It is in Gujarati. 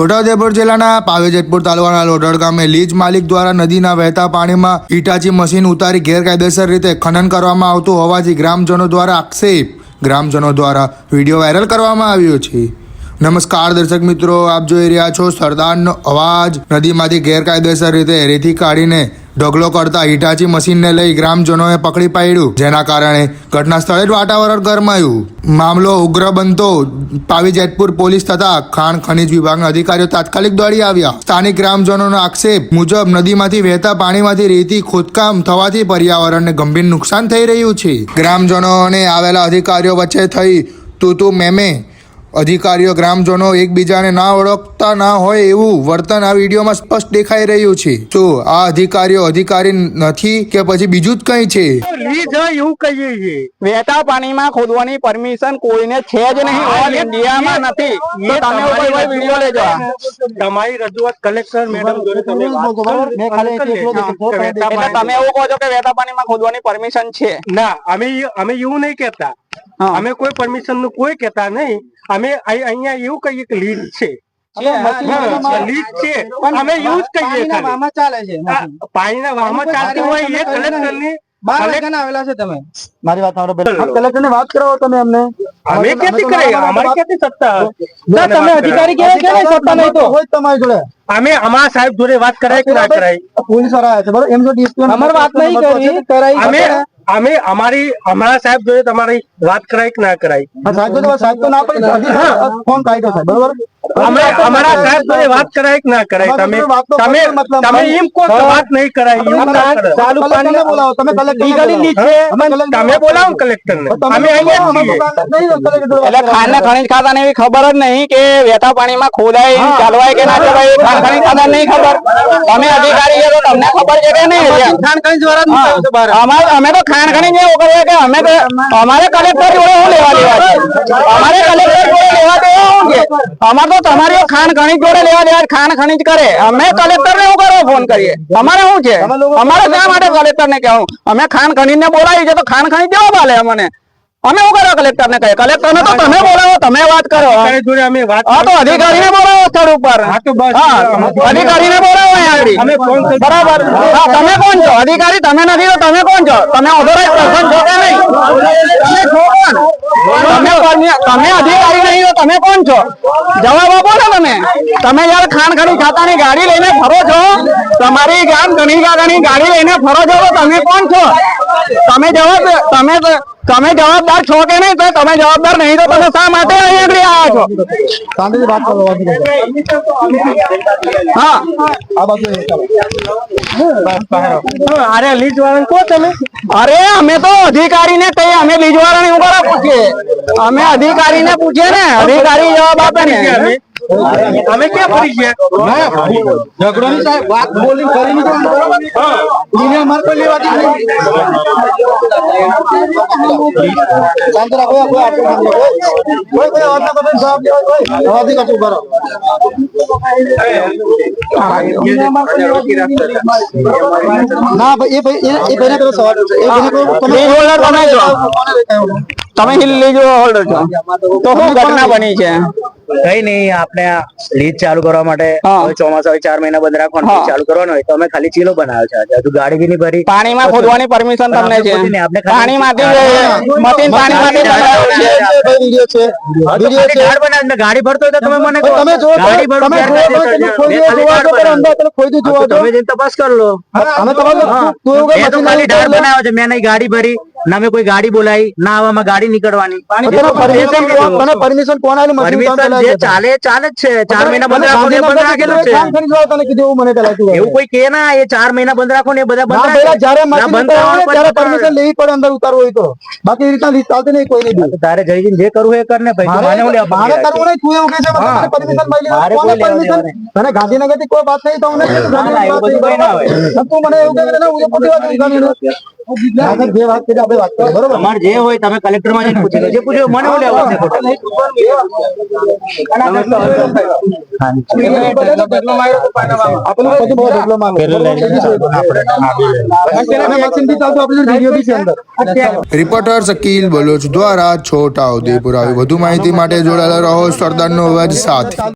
છોટાઉદેપુર જિલ્લાના પાવેજેતપુર તાલુકાના લોઢડ ગામે લીજ માલિક દ્વારા નદીના વહેતા પાણીમાં ઈટાચી મશીન ઉતારી ગેરકાયદેસર રીતે ખનન કરવામાં આવતું હોવાથી ગ્રામજનો દ્વારા આક્ષેપ. ગ્રામજનો દ્વારા વીડિયો વાયરલ કરવામાં આવ્યો છે. નમસ્કાર દર્શક મિત્રો, આપ જોઈ રહ્યા છો સરદારનો અવાજ. નદીમાંથી ગેરકાયદેસર રીતે રેતી કાઢીને ઢગલો કરતા હિટાચી મશીનને લઈ ગ્રામજનોએ પકડી પાડ્યું, જેના કારણે ઘટના સ્થળે જ વાતાવરણ ગરમાયું. મામલો ઉગ્ર બનતો પાવી જેતપુર પોલીસ તથા ખાણ ખનીજ વિભાગના અધિકારીઓ તાત્કાલિક દોડી આવ્યા. સ્થાનિક ગ્રામજનોનો આક્ષેપ મુજબ નદીમાંથી વહેતા પાણીમાંથી રેતી, ખોદકામ થવાથી પર્યાવરણને ગંભીર નુકસાન થઈ રહ્યું છે. ગ્રામજનોને આવેલા અધિકારીઓ વચ્ચે થઈ તું તું મેમે અધિકારીઓ ગ્રામજનો એકબીજાને ના ઓળખતા ના હોય એવું વર્તન આ વિડીયોમાં સ્પષ્ટ દેખાઈ રહ્યું છે. તો આ અધિકારીઓ અધિકારી નથી કે પછી બીજું જ કઈ છે? એવું કહીએ છીએ. વહેતા પાણીમાં ખોદવાની પરમિશન કોઈને છે જ નહીં. ઓલ ઇન્ડિયામાં નથી. તો તમે કોઈ કોઈ વીડિયો લેજો તમારી રજૂઆત કલેક્ટર મેડમ જોડે તમે તમે એવું કહો છો કે વહેતા પાણીમાં. ખોદવાની પરમિશન છે. ના અમે અમે એવું નહીં કહેતા. અમે કોઈ પરમિશનનું કોઈ કહેતા નહીં. અમે અહીંયા એવું કહીએ કે લીડ છે. પાણીના વાહમાં ચાલતી હોય એ મારી વાત સાંભળો પહેલા. આપ કલેક્ટર વાત કરાવો તમે અમને. અમે ક્યાંથી કરીએ અમારી ક્યાંથી સત્તા? તમે અધિકારી કહેવાય કે સત્તા નહીં તો. હોય તમારી જોડે. અમે અમારા સાહેબ જોડે વાત કરાય કે ના કરાય? પોલીસવાળા આવ્યા છે. બરોબર એમ જો અમારે વાત નહીં કરી. કરાઈ અમે અમે અમારી અમારા સાહેબ જોડે તમારી વાત કરાય કે ના કરાય? સાહેબ તો સાહેબ ના પડી ફોન કાઢ્યો સાહેબ બરોબર? અમારા સાહેબ જોડે વાત કરાય કે ના કરાય? તમે તમે તમે એમ કહો વાત નહીં કરાય એવું ના કરો. ચાલુ પાણી બોલાવો તમે કલેક્ટર તમે બોલાવો કલેક્ટર ને અમે અહીંયા છીએ. એટલે ખાણ ખનીજ ખાતા એવી ખબર જ નહીં કે વહેતા પાણીમાં ખોદાય ચાલવાય કે ના ચાલવાય ખાન ખાણ ખાતા નહીં ખબર. તમે અધિકારી છો તમને ખબર છે કે નહીં? વાળા. અમારે અમે તો ખાણ ખનીજ એવું કરીએ કે અમે તો અમારે કલેક્ટર જોડે શું લેવા દેવા છે? અમારે કલેક્ટર જોડે લેવા દેવા શું છે અમારે તો તમારી ખાણ ખણી જોડે લેવા દેવા. ખાણ ખનીજ કરે. અમે કલેક્ટર ને શું કરવા ફોન કરીએ. અમારે શું છે? અમારે શા માટે કલેક્ટર ને કહેવું? અમે ખાણ ખનીજ ને બોલાવી છે તો ખાણ ખણી કેવો આલે અમને. અમે શું કરો કલેક્ટર ને કહે કલેક્ટર ને તો તમે બોલાવો તમે વાત કરો. હા તો અધિકારી ને બોલાવો સ્થળ ઉપર. અધિકારી ને બોલાવો અહીંયા બરાબર. હા તમે કોણ છો? અધિકારી તમે નથી તો તમે કોણ છો? તમે ઓથોરાઇઝ પર્સન છો કે નહીં? તમે અધિકારી નહીં હો, તમે કોણ છો? જવાબ આપો ને તમે. તમે જયારે ખાણ ખડી ખાતાની ગાડી લઈને ફરો છો. તમારી ગામ ગણી ગાડી લઈને ફરો છો તમે કોણ છો? તમે જવાબ, તમે તમે જવાબદાર છો કે નહીં? તો તમે જવાબદાર નહીં તો તમે શા માટે અહીં આગળ આવ્યા છો? શાંતિથી વાત કરો હા. આ બાજુ અરે લીજ વાળા કહો તમે. અરે અમે તો અધિકારીને કહીએ અમે લીજવાળાને હું કરવા પૂછીએ. અમે અધિકારીને પૂછીએ ને. અધિકારી જવાબ આપે ને. અમે અમે ક્યાં ફરી ગયા? ઝઘડો ની સાહેબ વાત બોલી કરી નહીં. બરોબર એને અમારે કોઈ લેવાતી કોઈ આટલું ના કોઈ કોઈ અવાજ ના જવાબ દેવાય કોઈ. અવાજથી કશું કરો. ના ભાઈ એ ભાઈ એ- પેલો સવાલ છે તમે તમે? તમે હિલ લીજ હોલ્ડર છો. તો શું ઘટના બની છે? કઈ નહીં આપણે લીજ ચાલુ કરવા માટે ચોમાસા હોય ચાર મહિના બંધ રાખવાનું ચાલુ કરવાનું હોય તો અમે ખાલી ચીલો બનાવ્યો છે હજુ ગાડી બી નહીં ભરી. પાણીમાં ખોદવાની પરમિશન તમને છે. પાણીમાંથી મશીન પાણીમાંથી છે ગાડ ભરતો હોય તો તમે મને. તમે જો ગાડી ભરો તમે. ખોદી જોવા તમે જઈને તપાસ કરી લો. અમે તમારે તું એવું કઈ મશીન. બનાવ્યો છે મેં નહીં ગાડી ભરી. ના મેં કોઈ ગાડી બોલાવી ના આવામાં ગાડી નીકળવાની. પરમિશન કોણ જે ચાલે ચાલે જ છે. ચાર મહિના બંધ રાખો ને બંધ રાખેલું છે. તને કીધું એવું મને પેલા એવું કોઈ કે ના એ ચાર મહિના બંધ રાખો ને બધા બંધ રાખે. જ્યારે ત્યારે પરમિશન લેવી પડે અંદર ઉતારવું હોય તો. બાકી એ રીતના ચાલતી નહીં કોઈ નહીં તારે જઈ જઈને જે કરવું એ કર ને ભાઈ. મારે કરવું નહીં તું એવું કહે છે મને પરમિશન મળી મારે કોઈ પરમિશન તને ગાંધીનગરથી કોઈ વાત નહીં તો મને તું મને એવું કહે ના, હું પોતે વાત. આગળ જે વાત કરી આપણે વાત કરીએ બરોબર? તમારે જે હોય તમે કલેક્ટરમાં જઈને પૂછી લો જે પૂછ્યું મને હું લેવા છે. ખોટું? આપણને પછી બહુ ઢગલો માંગે. અને મશીનથી ચાલતું આપણે વીડિયો બી છે અંદર. રિપોર્ટર શકીલ બલોચ દ્વારા છોટા ઉદેપુર આવી. વધુ માહિતી માટે જોડાયેલા રહો સરદારનો અવાજ સાથે.